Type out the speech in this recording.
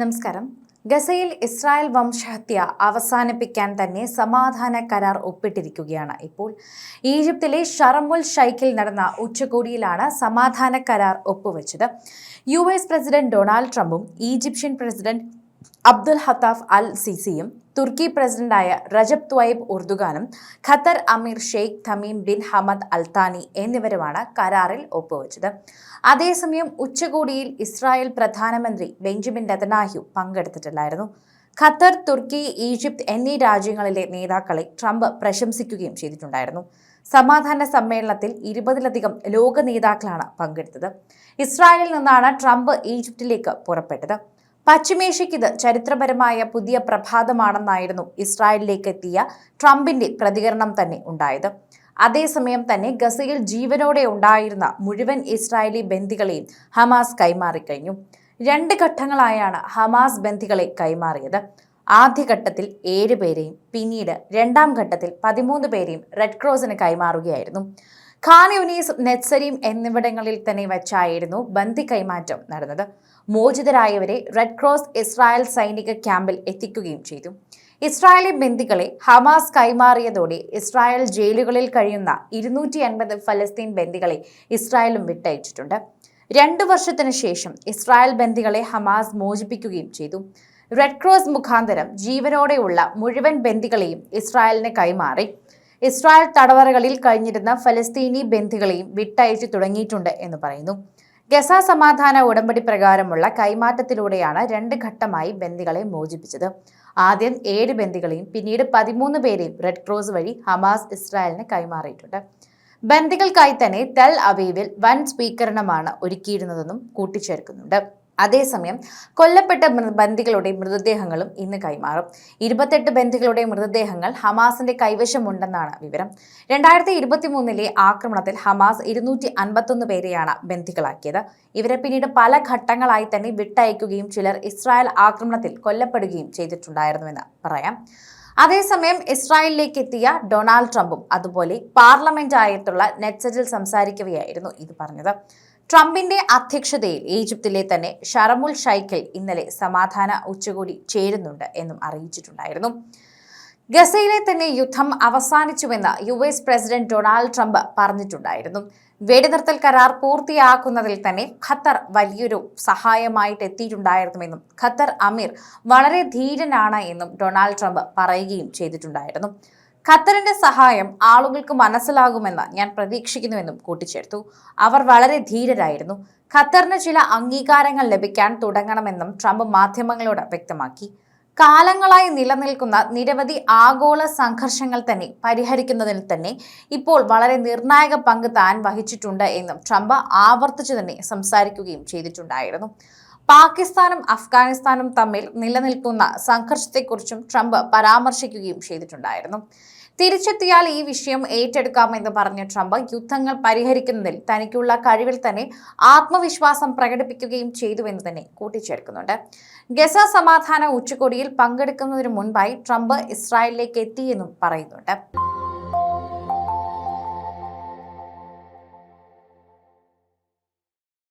നമസ്കാരം. ഗസയിൽ ഇസ്രായേൽ വംശഹത്യ അവസാനിപ്പിക്കാൻ തന്നെ സമാധാന കരാർ ഒപ്പിട്ടിരിക്കുകയാണ്. ഇപ്പോൾ ഈജിപ്തിലെ ഷറമുൽ ഷൈക്കിൽ നടന്ന ഉച്ചകോടിയിലാണ് സമാധാന കരാർ ഒപ്പുവെച്ചത്. യു എസ് പ്രസിഡന്റ് ഡൊണാൾഡ് ട്രംപും ഈജിപ്ഷ്യൻ പ്രസിഡന്റ് അബ്ദുൽ ഹത്താഫ് അൽ സിസിയും തുർക്കി പ്രസിഡന്റായ റജബ് ത്വയ്ബ് ഉർദുഗാനും ഖത്തർ അമീർ Sheikh Tamim bin Hamad Al Thani എന്നിവരുമാണ് കരാറിൽ ഒപ്പുവെച്ചത്. അതേസമയം ഉച്ചകോടിയിൽ ഇസ്രായേൽ പ്രധാനമന്ത്രി ബെഞ്ചമിൻ നെതനാഹ്യു പങ്കെടുത്തിട്ടില്ലായിരുന്നു ഖത്തർ തുർക്കി ഈജിപ്ത് എന്നീ രാജ്യങ്ങളിലെ നേതാക്കളെ ട്രംപ് പ്രശംസിക്കുകയും ചെയ്തിട്ടുണ്ടായിരുന്നു. സമാധാന സമ്മേളനത്തിൽ ഇരുപതിലധികം ലോക നേതാക്കളാണ് പങ്കെടുത്തത്. ഇസ്രായേലിൽ നിന്നാണ് ട്രംപ് ഈജിപ്തിലേക്ക് പുറപ്പെട്ടത്. പശ്ചിമേഷ്യയ്ക്ക് ഇത് ചരിത്രപരമായ പുതിയ പ്രഭാതമാണെന്നായിരുന്നു ഇസ്രായേലിലേക്ക് എത്തിയ ട്രംപിന്റെ പ്രതികരണം തന്നെ ഉണ്ടായത്. അതേസമയം തന്നെ ഗസയിൽ ജീവനോടെ ഉണ്ടായിരുന്ന മുഴുവൻ ഇസ്രായേലി ബന്ദികളെയും ഹമാസ് കൈമാറിക്കഴിഞ്ഞു രണ്ട് ഘട്ടങ്ങളായാണ് ഹമാസ് ബന്ദികളെ കൈമാറിയത്. ആദ്യഘട്ടത്തിൽ ഏഴ് പേരെയും പിന്നീട് രണ്ടാം ഘട്ടത്തിൽ പതിമൂന്ന് പേരെയും റെഡ് ക്രോസിന് കൈമാറുകയായിരുന്നു. ഖാൻ നെറ്റ്സരീം എന്നിവിടങ്ങളിൽ തന്നെ വെച്ചായിരുന്നു ബന്ദി കൈമാറ്റം നടന്നത്. മോചിതരായവരെ റെഡ് ക്രോസ് ഇസ്രായേൽ സൈനിക ക്യാമ്പിൽ എത്തിക്കുകയും ചെയ്തു. ഇസ്രായേലി ബന്ദികളെ ഹമാസ് കൈമാറിയതോടെ ഇസ്രായേൽ ജയിലുകളിൽ കഴിയുന്ന ഇരുന്നൂറ്റി അൻപത് ഫലസ്തീൻ ബന്ദികളെ ഇസ്രായേലും വിട്ടയച്ചിട്ടുണ്ട്. രണ്ടു വർഷത്തിനു ശേഷം ഇസ്രായേൽ ബന്ദികളെ ഹമാസ് മോചിപ്പിക്കുകയും ചെയ്തു. റെഡ് ക്രോസ് മുഖാന്തരം ജീവനോടെയുള്ള മുഴുവൻ ബന്ദികളെയും ഇസ്രായേലിന് കൈമാറി. ഇസ്രായേൽ തടവറകളിൽ കഴിഞ്ഞിരുന്ന ഫലസ്തീനി ബന്ധികളെയും വിട്ടയച്ചു തുടങ്ങിയിട്ടുണ്ട് എന്ന് പറയുന്നു. ഗസ സമാധാന ഉടമ്പടി പ്രകാരമുള്ള കൈമാറ്റത്തിലൂടെയാണ് രണ്ട് ഘട്ടമായി ബന്ദികളെ മോചിപ്പിച്ചത്. ആദ്യം ഏഴ് ബന്ദികളെയും പിന്നീട് പതിമൂന്ന് പേരെയും റെഡ് ക്രോസ് വഴി ഹമാസ് ഇസ്രായേലിന് കൈമാറിയിട്ടുണ്ട്. ബന്ദികൾക്കായി തന്നെ തെൽ അവീവിൽ വൻ സ്വീകരണമാണ് ഒരുക്കിയിരുന്നതെന്നും കൂട്ടിച്ചേർക്കുന്നുണ്ട്. അതേസമയം കൊല്ലപ്പെട്ട ബന്ദികളുടെ മൃതദേഹങ്ങളും ഇന്ന് കൈമാറും. ഇരുപത്തെട്ട് ബന്ദികളുടെ മൃതദേഹങ്ങൾ ഹമാസിന്റെ കൈവശമുണ്ടെന്നാണ് വിവരം. രണ്ടായിരത്തി ഇരുപത്തി മൂന്നിലെ ആക്രമണത്തിൽ ഹമാസ് ഇരുന്നൂറ്റി അൻപത്തൊന്ന് പേരെയാണ് ബന്ദികളാക്കിയത് ഇവരെ പിന്നീട് പല ഘട്ടങ്ങളായി തന്നെ വിട്ടയക്കുകയും ചിലർ ഇസ്രായേൽ ആക്രമണത്തിൽ കൊല്ലപ്പെടുകയും ചെയ്തിട്ടുണ്ടായിരുന്നുവെന്ന് പറയാം. അതേസമയം ഇസ്രായേലിലേക്ക് എത്തിയ ഡൊണാൾഡ് ട്രംപും അതുപോലെ പാർലമെന്റ് ആയിട്ടുള്ള നെറ്റ്സറ്റിൽ സംസാരിക്കുകയായിരുന്നു ഇത് പറഞ്ഞത്. ട്രംപിന്റെ അധ്യക്ഷതയിൽ ഈജിപ്തിലെ തന്നെ ഷറമുൽ ഷൈക്കിൽ ഇന്നലെ സമാധാന ഉച്ചകോടി ചേരുന്നുണ്ട് എന്നും അറിയിച്ചിട്ടുണ്ടായിരുന്നു. ഗസയിലെ തന്നെ യുദ്ധം അവസാനിച്ചുവെന്ന് U S president Donald Trump പറഞ്ഞിട്ടുണ്ടായിരുന്നു. വെടിനിർത്തൽ കരാർ പൂർത്തിയാക്കുന്നതിൽ തന്നെ ഖത്തർ വലിയൊരു സഹായമായിട്ട് എത്തിയിട്ടുണ്ടായിരുന്നുവെന്നും ഖത്തർ അമീർ വളരെ ധീരനാണ് എന്നും ഡൊണാൾഡ് ട്രംപ് പറയുകയും ചെയ്തിട്ടുണ്ടായിരുന്നു. ഖത്തറിന്റെ സഹായം ആളുകൾക്ക് മനസ്സിലാകുമെന്ന് ഞാൻ പ്രതീക്ഷിക്കുന്നുവെന്നും കൂട്ടിച്ചേർത്തു. അവർ വളരെ ധീരരായിരുന്നു. ഖത്തറിന് ചില അംഗീകാരങ്ങൾ ലഭിക്കാൻ തുടങ്ങണമെന്നും ട്രംപ് മാധ്യമങ്ങളോട് വ്യക്തമാക്കി. കാലങ്ങളായി നിലനിൽക്കുന്ന നിരവധി ആഗോള സംഘർഷങ്ങൾ തന്നെ പരിഹരിക്കുന്നതിൽ തന്നെ ഇപ്പോൾ വളരെ നിർണായക പങ്ക് താൻ വഹിച്ചിട്ടുണ്ട് എന്നും ട്രംപ് ആവർത്തിച്ചു തന്നെ സംസാരിക്കുകയും ചെയ്തിട്ടുണ്ടായിരുന്നു. പാകിസ്ഥാനും അഫ്ഗാനിസ്ഥാനും തമ്മിൽ നിലനിൽക്കുന്ന സംഘർഷത്തെക്കുറിച്ചും ട്രംപ് പരാമർശിക്കുകയും ചെയ്തിട്ടുണ്ടായിരുന്നു. തിരിച്ചെത്തിയാൽ ഈ വിഷയം ഏറ്റെടുക്കാമെന്ന് പറഞ്ഞ ട്രംപ് യുദ്ധങ്ങൾ പരിഹരിക്കുന്നതിൽ തനിക്കുള്ള കഴിവിൽ തന്നെ ആത്മവിശ്വാസം പ്രകടിപ്പിക്കുകയും ചെയ്തുവെന്ന് തന്നെ കൂട്ടിച്ചേർക്കുന്നുണ്ട്. ഗസ സമാധാന ഉച്ചകോടിയിൽ പങ്കെടുക്കുന്നതിന് മുൻപായി ട്രംപ് ഇസ്രായേലിലേക്ക് എത്തിയെന്നും പറയുന്നുണ്ട്.